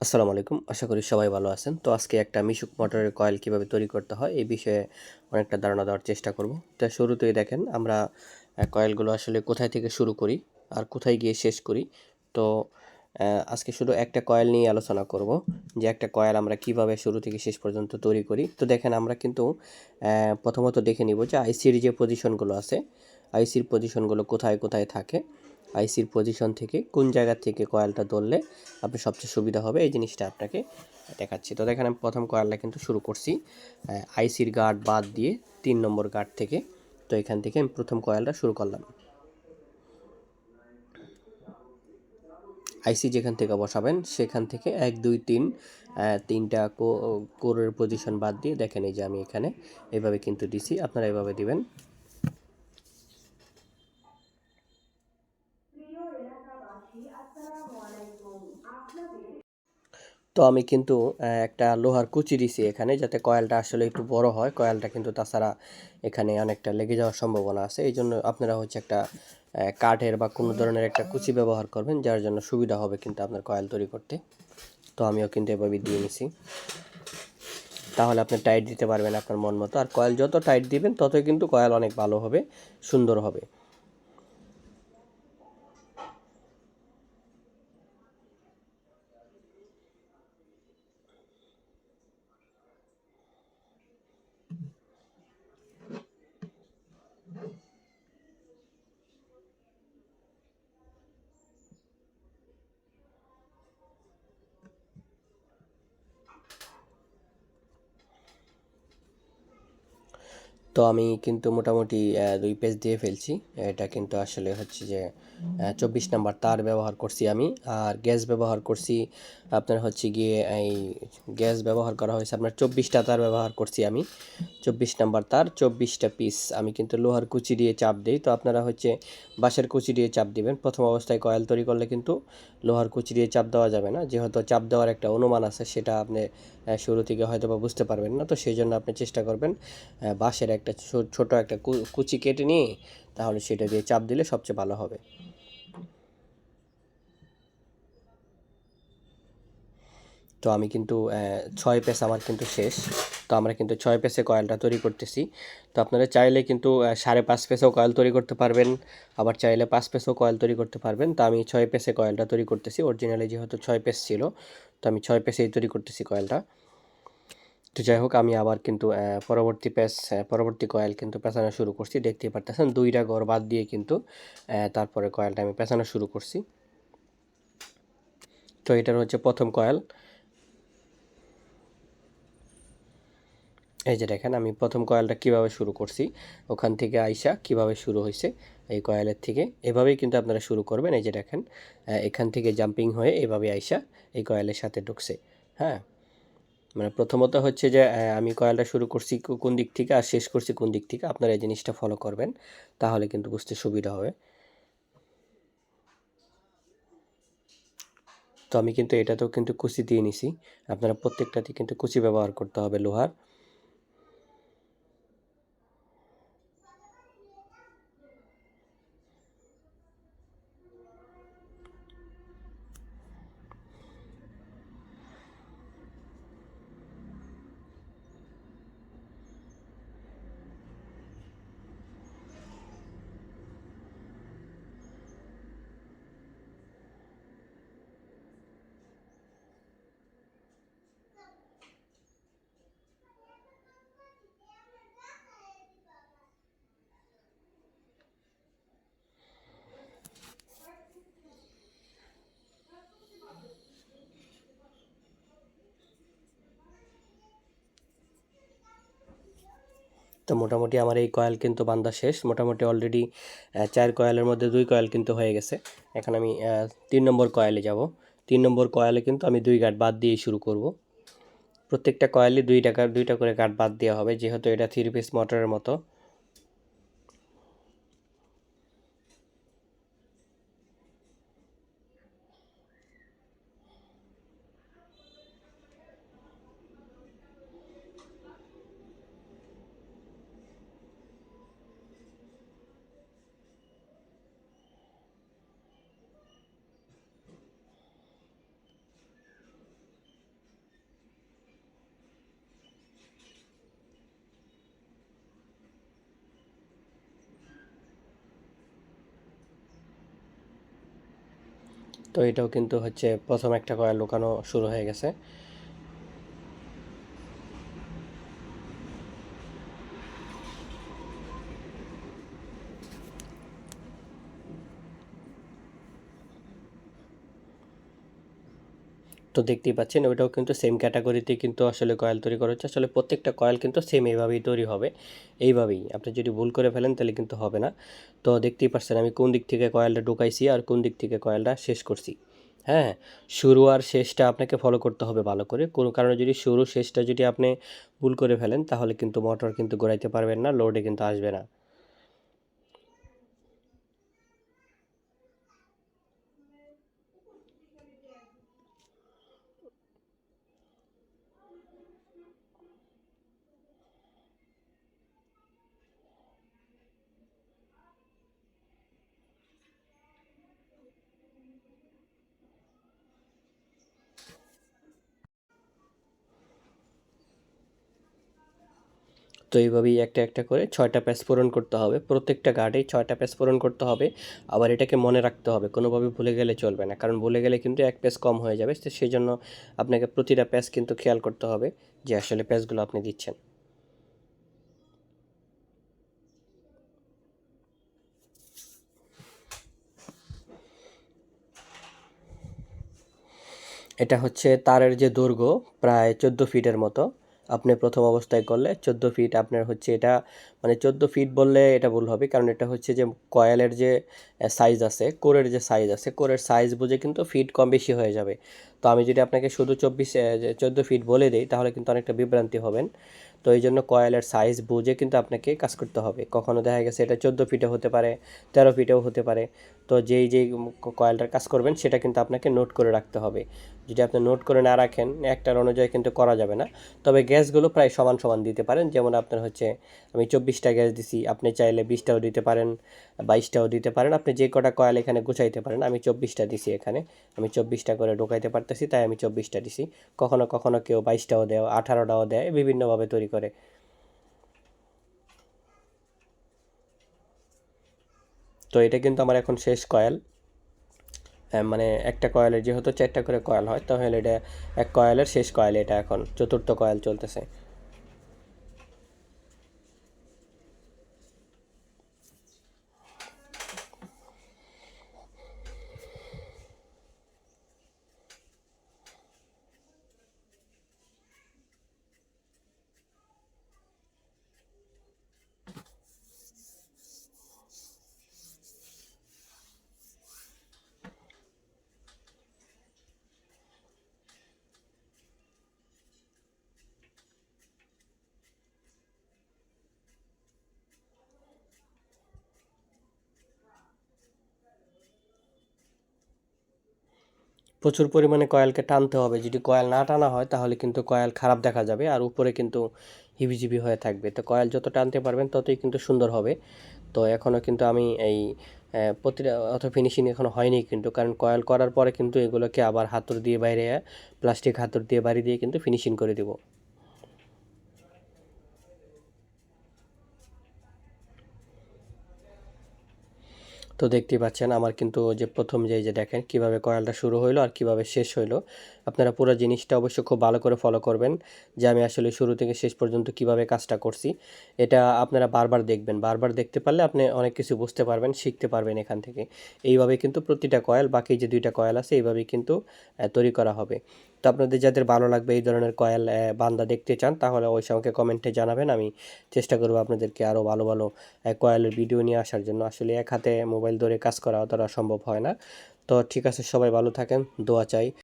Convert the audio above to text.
আসসালামু আলাইকুম। আশা করি সবাই ভালো আছেন। তো আজকে একটা মিশুক মোটরের কয়েল কীভাবে তৈরি করতে হয় এই বিষয়ে অনেকটা ধারণা দেওয়ার চেষ্টা করব। তো শুরুতেই দেখেন, আমরা কয়েলগুলো আসলে কোথায় থেকে শুরু করি আর কোথায় গিয়ে শেষ করি। তো আজকে শুধু একটা কয়েল নিয়ে আলোচনা করব যে একটা কয়েল আমরা কীভাবে শুরু থেকে শেষ পর্যন্ত তৈরি করি। তো দেখেন, আমরা কিন্তু প্রথমত দেখে নিব যে আইসির যে পজিশনগুলো আছে, আইসির পজিশনগুলো কোথায় কোথায় থাকে। আইসির পজিশন থেকে কোন জায়গা থেকে কয়েলটা ধরলে আপনি সবচেয়ে সুবিধা হবে, এই জিনিসটা আপনাকে দেখাচ্ছি। তো দেখেন আমি প্রথম কয়েলটা কিন্তু শুরু করছি। আইসির গার্ড বাদ দিয়ে তিন নম্বর গার্ড থেকে। তো এখান থেকে আমি প্রথম কয়েলটা শুরু করলাম। আইসি যেখান থেকে বসাবেন, সেখান থেকে এক, দুই, তিন তিনটা কোরের পজিশন বাদ দিয়ে দেখেন এই যে আমি এখানে এভাবে কিন্তু দিছি, আপনারা এভাবে দিবেন। তো আমি কিন্তু একটা লোহার কুচি দিছি এখানে যাতে কয়েলটা আসলে একটু বড় হয়। কয়েলটা কিন্তু তাছাড়া এখানে অনেকটা লেগে যাওয়ার সম্ভাবনা আছে। এই জন্য আপনারা হচ্ছে একটা কাঠের বা কোনো ধরনের একটা কুচি ব্যবহার করবেন, যার জন্য সুবিধা হবে কিন্তু আপনার কয়েল তৈরি করতে। তো আমিও কিন্তু এভাবে দিয়ে নিছি। তাহলে আপনি টাইট দিতে পারবেন আপনার মন মতো। আর কয়েল যত টাইট দিবেন, ততই কিন্তু কয়েল অনেক ভালো হবে, সুন্দর হবে। তো আমি কিন্তু মোটামুটি দুই পেজ দিয়ে ফেলছি। এটা কিন্তু আসলে হচ্ছে যে চব্বিশ নাম্বার তার ব্যবহার করছি আমি। আর গ্যাস ব্যবহার করছি, আপনার হচ্ছে গিয়ে এই গ্যাস ব্যবহার করা হয়েছে, আপনার চব্বিশটা তার ব্যবহার করছি আমি। চব্বিশ নাম্বার তার চব্বিশটা পিস আমি কিন্তু লোহার কুচি দিয়ে চাপ দিই, তো আপনারা হচ্ছে বাঁশের কুচি দিয়ে চাপ দিবেন। প্রথম অবস্থায় কয়েল তৈরি করলে কিন্তু লোহার কুচি দিয়ে চাপ দেওয়া যাবে না। যেহেতু চাপ দেওয়ার একটা অনুমান আছে, সেটা আপনি শুরু থেকে হয়তো বা বুঝতে পারবেন না, তো সেই জন্য আপনি চেষ্টা করবেন বাঁশের একটা ছোট একটা কুচি কেটে নিয়ে তাহলে সেটা দিয়ে চাপ দিলে সবচেয়ে ভালো হবে। তো আমি কিন্তু ছয় পেস আমার কিন্তু শেষ। তো আমরা কিন্তু ছয় পেসে কয়েলটা তৈরি করতেছি। তো আপনারা চাইলে কিন্তু সাড়ে পাঁচ পেসেও কয়েল তৈরি করতে পারবেন। আবার চাইলে পাঁচ পেসেও কয়েল তৈরি করতে পারবেন। তো আমি ছয় পেসে কয়েলটা তৈরি করতেছি। অরিজিনালি যেহেতু ছয় পেস ছিল, তো আমি ছয় পেসেই তৈরি করতেছি কয়েলটা তো যাই হোক, আমি আবার কিন্তু পরবর্তী পেস পরবর্তী কয়েল কিন্তু পেঁচানো শুরু করছি। দেখতেই পারতেছেন, দুইটা গড় বাদ দিয়ে কিন্তু তারপরে কয়েলটা আমি পেঁচানো শুরু করছি। তো এটার হচ্ছে প্রথম কয়েল এই যে দেখেন, আমি প্রথম কয়েলটা কীভাবে শুরু করছি, ওখান থেকে আইসা কীভাবে শুরু হয়েছে এই কয়েলের থেকে। এভাবেই কিন্তু আপনারা শুরু করবেন, এই যে দেখেন এখান থেকে জাম্পিং হয়ে এভাবে আইসা এই কয়েলের সাথে ঢুকছে হ্যাঁ? মানে প্রথমত হচ্ছে যে আমি কয়েলটা শুরু করছি কোন দিক থেকে আর শেষ করছি কোন দিক থেকে, আপনারা এই জিনিসটা ফলো করবেন, তাহলে কিন্তু বুঝতে সুবিধা হবে। তো আমি কিন্তু এটাতেও কিন্তু কুচি দিয়ে নিছি, আপনারা প্রত্যেকটাতে কিন্তু কুচি ব্যবহার করতে হবে লোহার। তো মোটামুটি আমার এই কয়েল কিন্তু বান্দা শেষ। মোটামুটি অলরেডি চার কয়েলের মধ্যে দুই কয়েল কিন্তু হয়ে গেছে। এখন আমি তিন নম্বর কয়েলে যাব। তিন নম্বর কয়েলে কিন্তু আমি দুই গাঁট বাদ দিয়ে শুরু করব। প্রত্যেকটা কয়েলে দুই টাকা দুইটা করে গাঁট বাদ দেওয়া হবে, যেহেতু এটা থ্রি পিস মোটরের মতো। তো এটাও কিন্তু হচ্ছে প্রথম একটা কয়েল লুকানো শুরু হয়ে গেছে। তো দেখতেই পাচ্ছেন, ওইটাও কিন্তু সেম ক্যাটাগরিতে কিন্তু আসলে কয়েল তৈরি করা হচ্ছে। আসলে প্রত্যেকটা কয়েল কিন্তু সেম এইভাবেই তৈরি হবে। এইভাবেই আপনি যদি ভুল করে ফেলেন তাহলে কিন্তু হবে না। তো দেখতেই পাচ্ছেন, আমি কোন দিক থেকে কয়েলটা ঢুকাইছি আর কোন দিক থেকে কয়েলটা শেষ করছি। হ্যাঁ শুরু আর শেষটা আপনাকে ফলো করতে হবে ভালো করে। কোনো কারণে যদি শুরু শেষটা যদি আপনি ভুল করে ফেলেন, তাহলে কিন্তু মোটর কিন্তু ঘোরাইতে পারবেন না লোডে কিন্তু আসবে না। তো এইভাবেই একটা একটা করে ছয়টা প্যাচ পূরণ করতে হবে। প্রত্যেকটা গার্ডেই ছয়টা প্যাচ পূরণ করতে হবে। আবার এটাকে মনে রাখতে হবে, কোনোভাবে ভুলে গেলে চলবে না। কারণ ভুলে গেলে কিন্তু এক প্যাচ কম হয়ে যাবে। তো সেই জন্য আপনাকে প্রতিটা প্যাচ কিন্তু খেয়াল করতে হবে যে আসলে প্যাচগুলো আপনি দিচ্ছেন। এটা হচ্ছে তারের যে দৈর্ঘ্য, প্রায় চোদ্দ ফিটের মতো। আপনি প্রথম অবস্থায় করলে চোদ্দ ফিট আপনার হচ্ছে এটা মানে চোদ্দ ফিট বললে এটা ভুল হবে, কারণ এটা হচ্ছে যে কয়েলের যে সাইজ আছে, কোরের যে সাইজ আছে, কোরের সাইজ বুঝে কিন্তু ফিট কম বেশি হয়ে যাবে। তো আমি যদি আপনাকে শুধু চব্বিশ চোদ্দ ফিট বলে দিই, তাহলে কিন্তু অনেকটা বিভ্রান্তি হবেন। তো এই জন্য কয়েলের সাইজ বুঝে কিন্তু আপনাকে কাজ করতে হবে। কখনো দেখা গেছে এটা চোদ্দ ফিটে হতে পারে, তেরো ফিটেও হতে পারে। তো যেই যেই কয়েলটার কাজ করবেন সেটা কিন্তু আপনাকে নোট করে রাখতে হবে। যদি আপনি নোট করে না রাখেন, একটার অনুযায়ী কিন্তু করা যাবে না। তবে গ্যাসগুলো প্রায় সমান সমান দিতে পারেন। যেমন আপনার হচ্ছে, আমি চব্বিশটা গ্যাস দিছি, আপনি চাইলে বিশটাও দিতে পারেন, বাইশটাও দিতে পারেন। আপনি যে কটা কয়েল এখানে গুছাইতে পারেন, আমি চব্বিশটা দিছি এখানে। আমি চব্বিশটা করে ঢোকাইতে পারতেছি, তাই আমি চব্বিশটা দিছি। কখনো কখনো কেউ বাইশটাও দেয়, আঠারোটাও দেয়, বিভিন্নভাবে তৈরি করে। তো এটা কিন্তু আমার এখন শেষ কয়েল। মানে একটা কয়েলের যেহেতু চারটা করে কয়েল হয়, তাহলে এটা এক কয়েলের শেষ কয়েল এটা এখন, চতুর্থ কয়েল চলতেছে। প্রচুর পরিমাণে কয়েলকে টানতে হবে। যদি কয়েল না টানা হয়, তাহলে কিন্তু কয়েল খারাপ দেখা যাবে আর উপরে কিন্তু হিবিজিবি হয়ে থাকবে। তো কয়েল যত টানতে পারবেন, ততই কিন্তু সুন্দর হবে। তো এখনও কিন্তু আমি এই প্রতিটা অত ফিনিশিং এখনও হয়নি কিন্তু, কারণ কয়েল করার পরে কিন্তু এগুলোকে আবার হাতুর দিয়ে বাইরে, প্লাস্টিক হাতুর দিয়ে বাড়ি দিয়ে কিন্তু ফিনিশিং করে দেবো। তো দেখতেই পাচ্ছেন আমার কিন্তু যে প্রথম যে যে দেখেন কীভাবে কয়েলটা শুরু হইল আর কীভাবে শেষ হইল। আপনারা পুরো জিনিসটা অবশ্যই খুব ভালো করে ফলো করবেন যে আমি আসলে শুরু থেকে শেষ পর্যন্ত কীভাবে কাজটা করছি। এটা আপনারা বারবার দেখবেন, বারবার দেখতে পারলে আপনি অনেক কিছু বুঝতে পারবেন, শিখতে পারবেন এখান থেকে। এইভাবে কিন্তু প্রতিটা কয়েল, বাকি যে দুইটা কয়েল আছে, এইভাবেই কিন্তু তৈরি করা হবে। তো আপনাদের যাদের ভালো লাগবে এই ধরনের কয়েল বান্দা দেখতে চান, তাহলে ওই আমাকে কমেন্টে জানাবেন। আমি চেষ্টা করব আপনাদেরকে আরও ভালো ভালো কয়েলের ভিডিও নিয়ে আসার জন্য। আসলে এক হাতে মোবাইল ধরে কাজ করা অতটা সম্ভব হয় না। তো ঠিক আছে, সবাই ভালো থাকেন, দোয়া চাই।